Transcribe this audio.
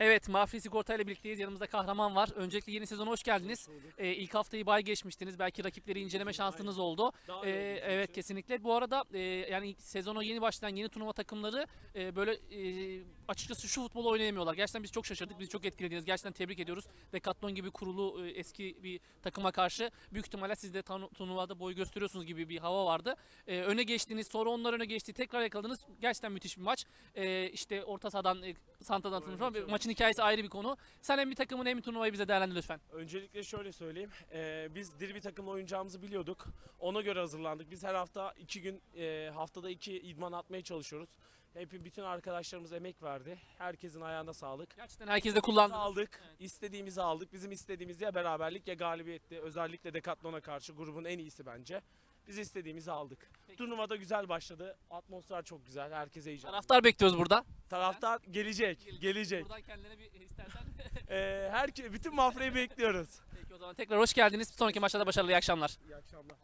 Evet, Mafya Sigorta ile birlikteyiz. Yanımızda kahraman var. Öncelikle yeni sezona hoş geldiniz. Ee, ilk haftayı bay geçmiştiniz. Belki rakipleri inceleme şansınız oldu. Ee, evet kesinlikle. Bu arada e, yani sezona yeni başlayan yeni turnuva takımları e, böyle e, açıkçası şu futbolu oynayamıyorlar. Gerçekten biz çok şaşırdık. Bizi çok etkilediniz. Gerçekten tebrik ediyoruz. Decathlon gibi kurulu e, eski bir takıma karşı büyük ihtimalle siz de turnuvada boy gösteriyorsunuz gibi bir hava vardı. E, öne geçtiniz. Sonra onlar öne geçti. Tekrar yakaladınız. Gerçekten müthiş bir maç. E, işte orta sahadan e, Santa'dan Öyle falan. Maçın hikayesi ayrı bir konu. Sen hem bir takımın hem bir turnuvayı bize değerlendir lütfen. Öncelikle şöyle söyleyeyim. Ee, biz diri bir takımla oynayacağımızı biliyorduk. Ona göre hazırlandık. Biz her hafta iki gün, e, haftada iki idman atmaya çalışıyoruz. Hep bütün arkadaşlarımız emek verdi. Herkesin ayağına sağlık. Gerçekten herkes de kullandı. aldık. istediğimizi aldık. Bizim istediğimiz ya beraberlik ya galibiyetti. Özellikle Decathlon'a karşı grubun en iyisi bence. Biz istediğimizi aldık. Peki. Turnuvada güzel başladı. Atmosfer çok güzel. Herkes heyecanlı. Taraftar bekliyoruz burada. Taraftar gelecek. Gelecek. Buradan kendine bir istersen. Ee, herke, bütün mafyayı bekliyoruz. Peki o zaman tekrar hoş geldiniz. Bir sonraki maçlarda başarılı iyi akşamlar. İyi akşamlar.